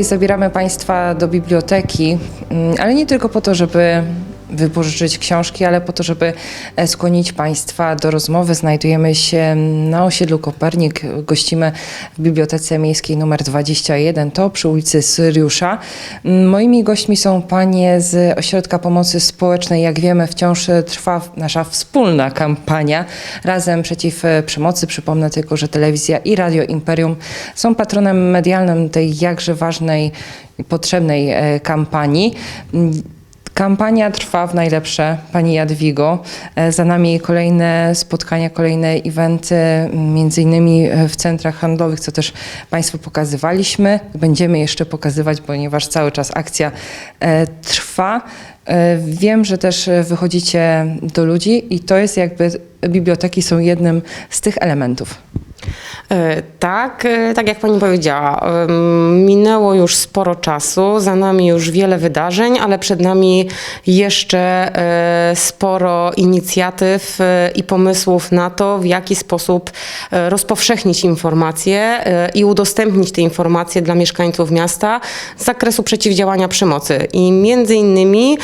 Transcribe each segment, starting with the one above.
Zabieramy Państwa do biblioteki, mm, ale nie tylko po to, żeby wypożyczyć książki, ale po to, żeby e, skłonić Państwa do rozmowy. Znajdujemy się na osiedlu Kopernik, gościmy w Bibliotece Miejskiej nr 21, to przy ulicy Syriusza. Mm, Moimi gośćmi są panie z Ośrodka Pomocy Społecznej. Jak wiemy, wciąż trwa nasza wspólna kampania Razem Przeciw e, Przemocy. Przypomnę tylko, że telewizja i Radio Imperium są patronem medialnym tej jakże ważnej i potrzebnej e, kampanii. Kampania trwa w najlepsze, Pani Jadwigo. E, Za nami kolejne spotkania, kolejne eventy, między innymi e, w centrach handlowych, co też Państwu pokazywaliśmy. Będziemy jeszcze pokazywać, ponieważ cały czas akcja e, trwa. Wiem, że też wychodzicie do ludzi i to jest jakby, biblioteki są jednym z tych elementów. E, Tak, e, tak jak pani powiedziała, minęło już sporo czasu, za nami już wiele wydarzeń, ale przed nami jeszcze e, sporo inicjatyw i pomysłów na to, w jaki sposób rozpowszechnić informacje i udostępnić te informacje dla mieszkańców miasta z zakresu przeciwdziałania przemocy. I między innymi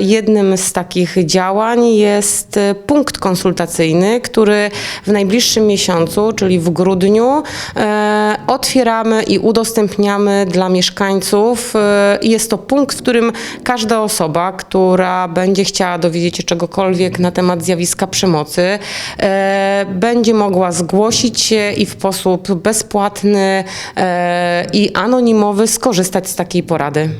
jednym z takich działań jest punkt konsultacyjny, który w najbliższym miesiącu, czyli w grudniu, e, otwieramy i udostępniamy dla mieszkańców. E, jest to punkt, w którym każda osoba, która będzie chciała dowiedzieć się czegokolwiek na temat zjawiska przemocy, e, będzie mogła zgłosić się i w sposób bezpłatny i anonimowy skorzystać z takiej porady.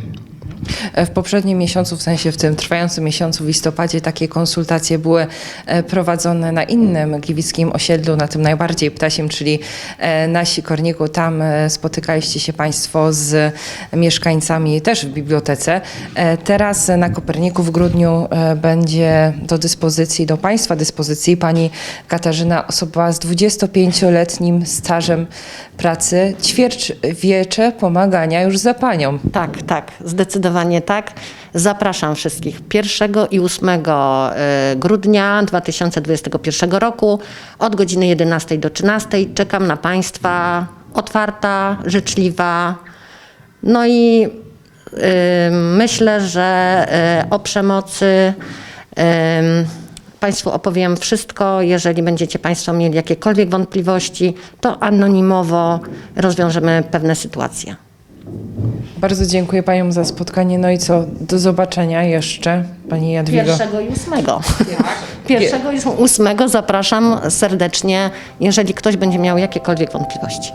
W poprzednim miesiącu, w sensie w tym trwającym miesiącu w listopadzie, takie konsultacje były e, prowadzone na innym gliwickim osiedlu, na tym najbardziej ptasim, czyli e, na Sikorniku. Tam e, spotykaliście się Państwo z mieszkańcami też w bibliotece. Teraz na Koperniku w grudniu będzie do dyspozycji, do Państwa dyspozycji pani Katarzyna, osoba z 25-letnim stażem pracy, ćwierćwiecze pomagania już za Panią. Tak, tak, zdecydowanie tak. Zapraszam wszystkich 1 i 8 e, grudnia 2021 roku od godziny 11 do 13. Czekam na Państwa otwarta, życzliwa. No i e, myślę, że e, o przemocy e, Państwu opowiem wszystko. Jeżeli będziecie Państwo mieli jakiekolwiek wątpliwości, to anonimowo rozwiążemy pewne sytuacje. Bardzo dziękuję Paniom za spotkanie. No i co? Do zobaczenia jeszcze, Pani Jadwigo. Pierwszego i ósmego. Pierwszego i ósmego zapraszam serdecznie, jeżeli ktoś będzie miał jakiekolwiek wątpliwości.